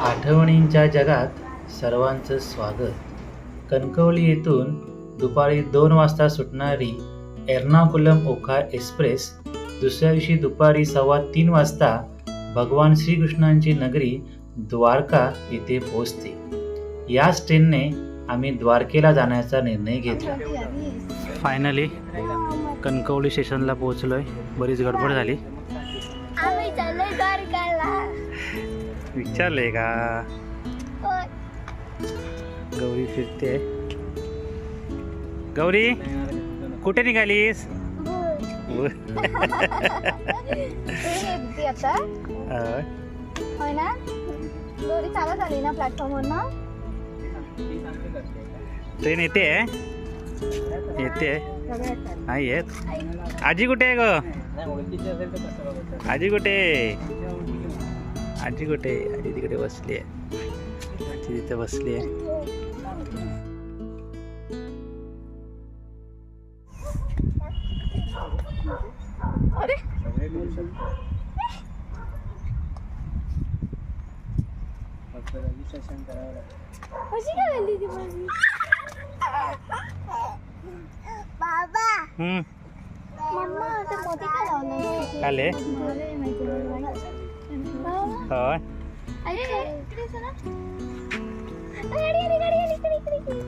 आठवणींच्या जगात सर्वांचं स्वागत. कणकवली येथून दुपारी दोन वाजता सुटणारी एर्नाकुलम ओखा एक्सप्रेस दुसऱ्या दिवशी दुपारी सव्वा तीन वाजता भगवान श्रीकृष्णांची नगरी द्वारका येथे पोहोचते. याच ट्रेनने आम्ही द्वारकेला जाण्याचा निर्णय घेतला. फायनली कणकवली स्टेशनला पोहोचलोय. बरीच गडबड झाली. विचारले का. गौरी फिरते. गौरी कुठे निघालीस? ना? चालत आली ना प्लॅटफॉर्मवर ना ट्रेन येते येते. नाही येत. आजी कुठे आहे ग? आजी कुठे? आजी कुठे आजी तिकडे बसली आहे. आजी तिथे बसली आहे. अरे. कशी काय झाली ती माझी? बाबा. हम्म, मम्मा ते मोती काय लावलं. बाबा होय अरे इकडे चला. अरे, गाडी आली, गाडी आली, इकडे, इकडे, इकडे.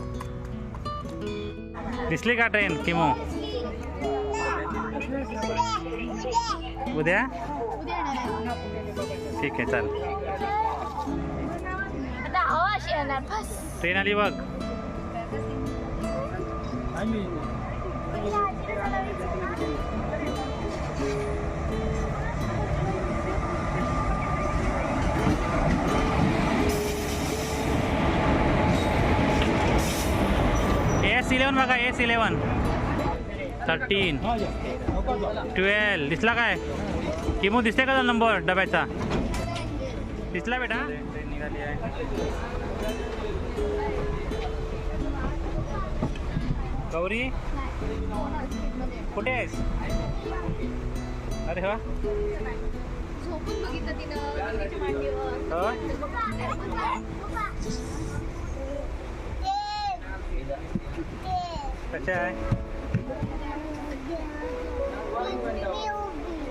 दिसली का ट्रेन किमो उद्या. ठीक आहे चाल ट्रेन आली बघ एस इलेवन बघा एस इलेवन थर्टीन ट्वेल्व दिसला काय? किमो दिसते का नंबर डब्याचा? दिसला बेटा. ट्रेन निघाली आहे गौरी? कुठे आहेस? अरे हो? कसे आहे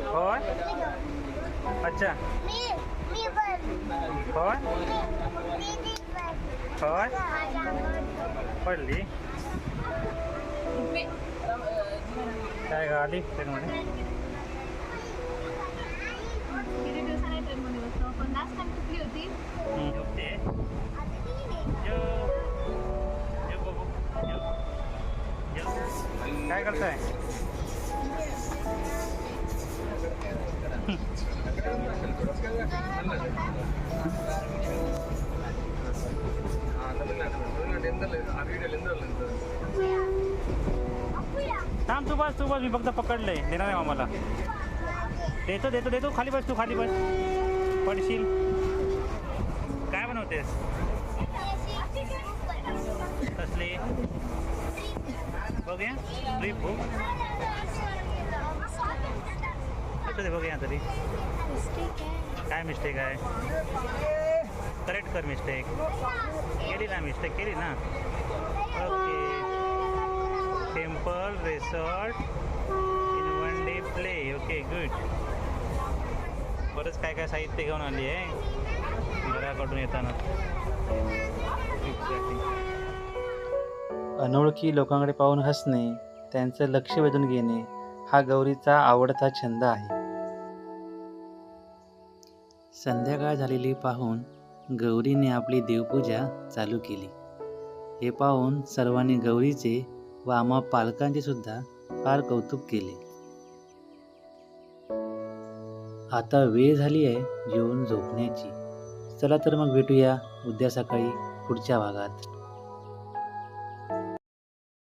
होय अच्छा होय होय पडली काय गाडी ट्रेनमध्ये किती दिवसांनी ट्रेनमध्ये बसलो पण लास्ट टाइम कुठली होती करताय? थांब तू बस तू बस. मी फक्त पकडलंय. देणार आहे आम्हाला. देतो देतो देतो. खाली बस तू खाली बस. पडशील. काय बनवतेस? कसली? बघूया. ट्रिप हो कसं दे बघूया तरी काय मिस्टेक आहे? करेक्ट कर मिस्टेक केली ना मिस्टेक केली ना? Okay temple resort in one day play okay good बरंच काय काय साहित्य घेऊन आली आहे. घराकडून येताना. अनोळखी लोकांकडे पाहून हसणे त्यांचं लक्ष वेधून घेणे हा गौरीचा आवडता छंद आहे. संध्याकाळ झालेली पाहून गौरीने आपली देवपूजा चालू केली. हे पाहून सर्वांनी गौरीचे व आम्हा पालकांचे सुद्धा फार कौतुक केले. आता वेळ झाली आहे जेवण झोपण्याची. चला तर मग भेटूया उद्या सकाळी पुढच्या भागात.